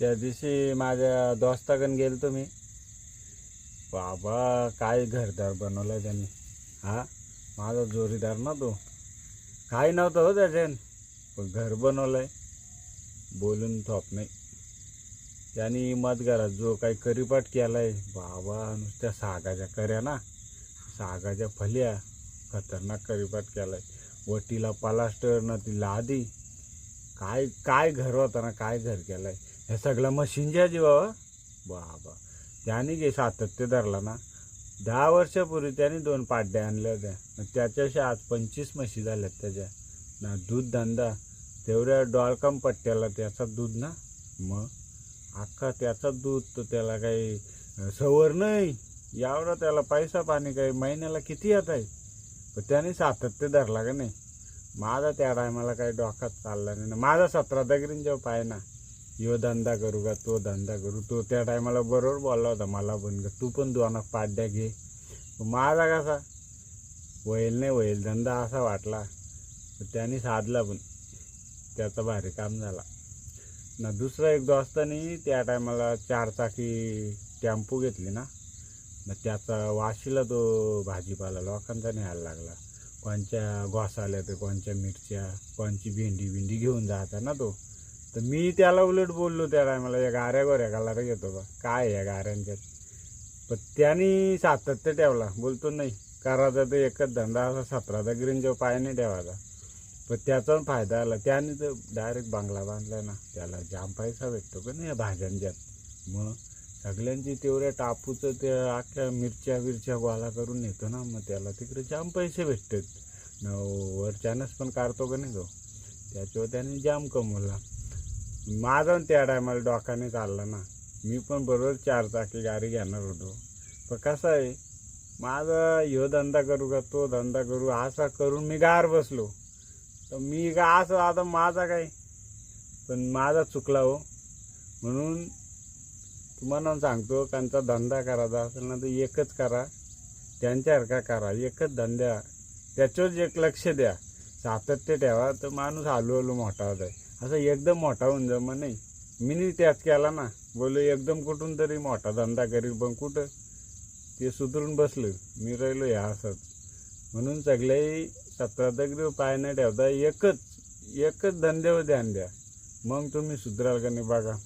त्या दिवशी माझ्या दोस्ताकडून गेलो तुम्ही. बाबा काय घरदार बनवलं त्यांनी. हा? माझा जोरीदार ना तो. काही नव्हतं हो त्याच्यान. पण घर बनवलंय. बोलून थोप नाही. त्यांनी घरात जो काही करीपाट केलाय बाबा नुसत्या सागाच्या कर्या ना. सागाच्या फल्या. खतरनाक करीपाट केलाय. वटीला पलास्टर ना ती लादी. काय काय घर होतं ना काय घर केलं आहे हे सगळं मशीनच्या जीवावर? बाबा. त्याने जे सातत्य धरला ना दहा वर्षापूर्वी त्याने दोन पाड्या आणल्या होत्या. त्याच्याशी आज पंचवीस म्हशी झाल्यात त्याच्या. ना दूध धंदा तेवढ्या डॉलकम पट्ट्याला त्याचा दूध ना? मग? अख्खा त्याचा दूध तर त्याला काही सवर नाही. यावर त्याला पैसा पाणी काही महिन्याला किती येत आहे? पण त्याने सातत्य धरला का नाही? माझा त्या टायमाला काही डोकात चालला नाही. ना माझा सतरा दगरीन जेव्हा पाय ना यो धंदा करू का तो धंदा करू तो त्या टायमाला बरोबर बोलला होता मला पण का तू पण दोन पाड्या घे. माझा कसा वैल नाही वैल धंदा असा वाटला. तर त्याने साधला पण त्याचा भारी काम झाला. ना दुसरा एक दोस्तानी त्या टायमाला चारचाकी टेम्पो घेतली ना ना त्याचा वाशीला तो भाजीपाला लोकांचा न्यायला लागला. कोणच्या घोसाल्या तर कोणच्या मिरच्या कोणची भेंडी बिंडी घेऊन जायचा ना तो. तर मी त्याला उलट बोललो त्या टायमाला या गाऱ्या गोऱ्या घालायला घेतो बा. काय आहे या गाऱ्यांच्यात? पण त्याने सातत्य ठेवला. बोलतो नाही करायचा तर एकच धंदा असा सतराचा ग्रीन जो पाय नाही ठेवायचा. पण त्याचा पण फायदा आला. त्याने तर डायरेक्ट बांगला बांधला ना. त्याला जाम पैसा भेटतो का नाही या भाज्यांच्यात? मग सगळ्यांची तेवढ्या टापूचं ते अख्ख्या मिरच्या बिरच्या गोळा करून नेतो ना मग त्याला तिकडे जाम पैसे भेटतात. न वरच्यानंच पण काढतो का नाही तो? त्याच्यावर त्याने जाम कमवला. माझा पण त्या टायमाला डॉकाने चालला ना. मी पण बरोबर चार चाकी गाडी घेणार होतो. पण कसं आहे माझा ह्यो धंदा करू का तो धंदा करू असा करून मी गार बसलो. तर मी का असं आता माझा काय? पण माझा चुकला हो. म्हणून तुम्हाला सांगतो त्यांचा धंदा करायचा असेल ना तर एकच करा. त्यांच्यासारखा करा? एकच धंद्या त्याच्यावर एक लक्ष द्या. सातत्य ठेवा. तर माणूस हळूहळू मोठा होत आहे. असं एकदम मोठा होऊन जमा नाही. मी नाही त्यात केला ना. बोललो एकदम कुठून तरी मोठा धंदा करील पण कुठं? ते सुधरून बसलं. मी राहिलो ह्या असंच म्हणून सगळ्याही सत्रादगरी पाय नाही ठेवता. एकच एकच धंद्यावर ध्यान द्या. मग तुम्ही सुधराल का नाही बघा.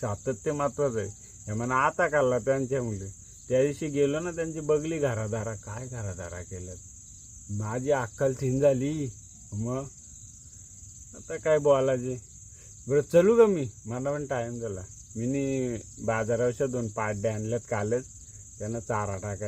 सातत्य महत्वाचं आहे. हे म्हणा आता काढला त्यांच्या मुली. त्या दिवशी गेलो ना त्यांची बगली घराधारा काय घराधारा केलं माझी अक्कल थिन झाली. मग? आता काय बोलायचे? बरं चलू का मी. मला पण टाईम झाला. मी बाजारावरच्या दोन पाड्या आणल्यात कालच. त्यांना चारा टाकायचा.